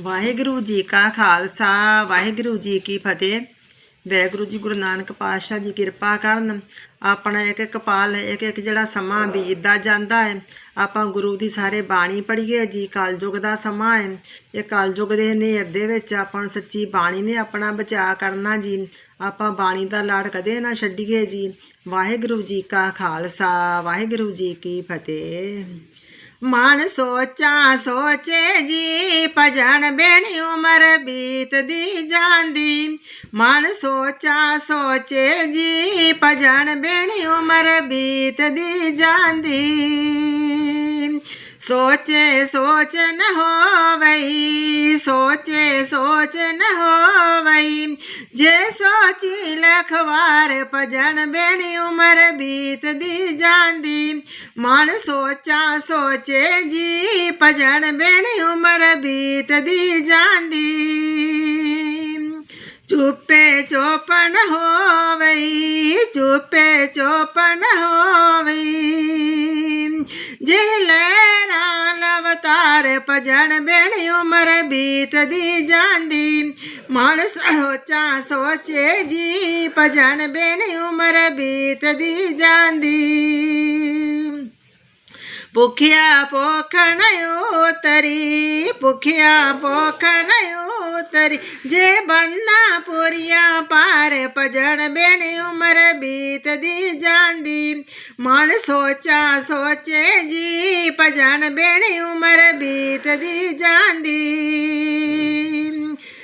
ਵਾਹਿਗੁਰੂ ਜੀ ਕਾ ਖਾਲਸਾ, ਵਾਹਿਗੁਰੂ ਜੀ ਕੀ ਫਤਿਹ। ਵਾਹਿਗੁਰੂ ਜੀ ਗੁਰੂ ਨਾਨਕ ਪਾਤਸ਼ਾਹ ਜੀ ਕਿਰਪਾ ਕਰਨ। ਆਪਣਾ ਇੱਕ ਇੱਕ ਪਲ, ਇੱਕ ਇੱਕ ਜਿਹੜਾ ਸਮਾਂ ਬੀਤਦਾ ਜਾਂਦਾ ਹੈ, ਆਪਾਂ ਗੁਰੂ ਦੀ ਸਾਰੇ ਬਾਣੀ ਪੜ੍ਹੀਏ, ਜੀ ਕਲਯੁਗ ਦਾ ਸਮਾਂ ਹੈ। ਇਹ ਕਲਯੁਗ ਦੇ ਹਨੇਰ ਦੇ ਵਿੱਚ ਆਪਾਂ ਨੂੰ ਸੱਚੀ ਬਾਣੀ ਨੇ ਆਪਣਾ ਬਚਾਅ ਕਰਨਾ ਜੀ। ਆਪਾਂ ਬਾਣੀ ਦਾ ਲਾੜ ਕਦੇ ਨਾ ਛੱਡੀਏ ਜੀ। ਵਾਹਿਗੁਰੂ ਜੀ ਕਾ ਖਾਲਸਾ, ਵਾਹਿਗੁਰੂ ਜੀ ਕੀ ਫਤਿਹ। ਮਨ ਸੋਚਾਂ ਸੋਚੇ ਜੀ, ਭਜਨ ਬੇਣੀ ਉਮਰ ਬੀਤਦੀ ਜਾਂਦੀ। ਮਨ ਸੋਚਾਂ ਸੋਚੇ ਜੀ, ਭਜਨ ਬੇਣੀ ਉਮਰ ਬੀਤਦੀ ਜਾਂਦੀ। ਸੋਚੇ ਸੋਚ ਨ ਹੋਵਈ, ਸੋਚੇ ਸੋਚ ਨ ਹੋਵਈ। ਜੇ ਸੋਚੀ ਲਖਵਾਰ ਭਜਨ ਬੇਣੀ ਉਮਰ ਬੀਤਦੀ ਜਾਂਦੀ, ਮਨ ਸੋਚਾ ਸੋਚੇ ਜੀ ਭਜਨ ਬੇਣੀ ਉਮਰ ਬੀਤਦੀ ਜਾਂਦੀ। ਚੁੱਪੇ ਚੋਪਨ ਹੋਵਈ, ਚੁੱਪੇ ਚੋਪਨ ਹੋਵਈ। ਲਵਤਾਰ ਭਜਨ ਬੇਣੀ ਉਮਰ ਬੀਤਦੀ ਜਾਂਦੀ ਮਨ ਸੋਚਾਂ ਸੋਚੇ ਜੀ ਭਜਨ ਬੇਣੀ ਉਮਰ ਬੀਤਦੀ ਜਾਂਦੀ ਭੁਖਿਆ ਭੋਖਣ ਉਤਰੀ ਭੁਖਿਆ ਭੋਖਣ ਉਤਰੀ ਜੇ ਬੰਨਾ ਪੁਰੀਆਂ ਪਾਰ ਭਜਨ ਬਿਨ ਉਮਰ ਬੀਤਦੀ ਜਾਂਦੀ। ਮਨ ਸੋਚਾ ਸੋਚੇ ਜੀ ਭਜਨ ਬਿਨ ਉਮਰ ਬੀਤਦੀ ਜਾਂਦੀ।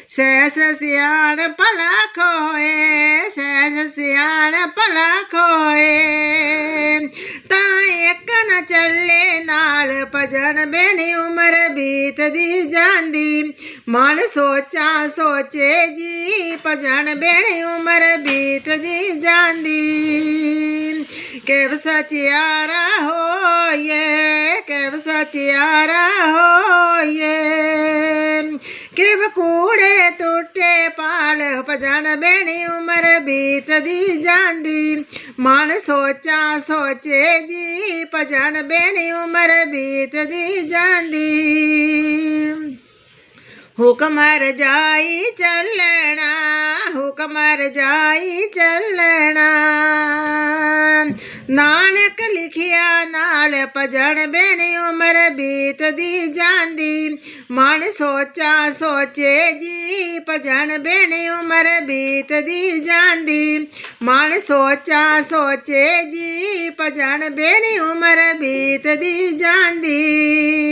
ਸੈਸ ਸਿਆਣ ਭਲਾ ਖੋਏ ਸੈਸ ਸਿਆਣ ਭਲਾ ਖੋਏ। ਤਾਂ ਇੱਕ ਨ ਚੱਲੇ ਨਾਲ ਭਜਨ ਬੇਨੀ ਉਮਰ ਬੀਤਦੀ ਜਾਂਦੀ। ਮਨ ਸੋਚਾਂ ਸੋਚੇ ਜੀ, ਭਜਨ ਬੇਣੀ ਉਮਰ ਬੀਤਦੀ ਜਾਂਦੀ। ਕਿਵ ਸਚਿਆਰਾ ਹੋਏ ਕਿਵ ਸਚਿਆਰਾ ਹੋਏ ਕਿਵ ਕੂੜੇ ਟੁੱਟੇ ਪਾਲ, ਭਜਨ ਬੇਣੀ ਉਮਰ ਬੀਤਦੀ ਜਾਂਦੀ। ਮਨ ਸੋਚਾਂ ਸੋਚੇ ਜੀ, ਭਜਨ ਬੇਣੀ ਉਮਰ ਬੀਤਦੀ ਜਾਂਦੀ। ਹੁਕਮ ਰਜਾਈ ਚੱਲਣਾ, ਹੁਕਮ ਰਜਾਈ ਚੱਲਣਾ। ਨਾਨਕ ਲਿਖਿਆ ਨਾਲ ਭਜਨ ਬੇਣੀ ਉਮਰ ਬੀਤਦੀ ਜਾਂਦੀ। ਮਨ ਸੋਚਾਂ ਸੋਚੇ ਜੀ, ਭਜਨ ਬੇਣੀ ਉਮਰ ਬੀਤਦੀ ਜਾਂਦੀ। ਮਨ ਸੋਚਾਂ ਸੋਚੇ ਜੀ, ਭਜਨ ਬੇਣੀ ਉਮਰ ਬੀਤਦੀ ਜਾਂਦੀ।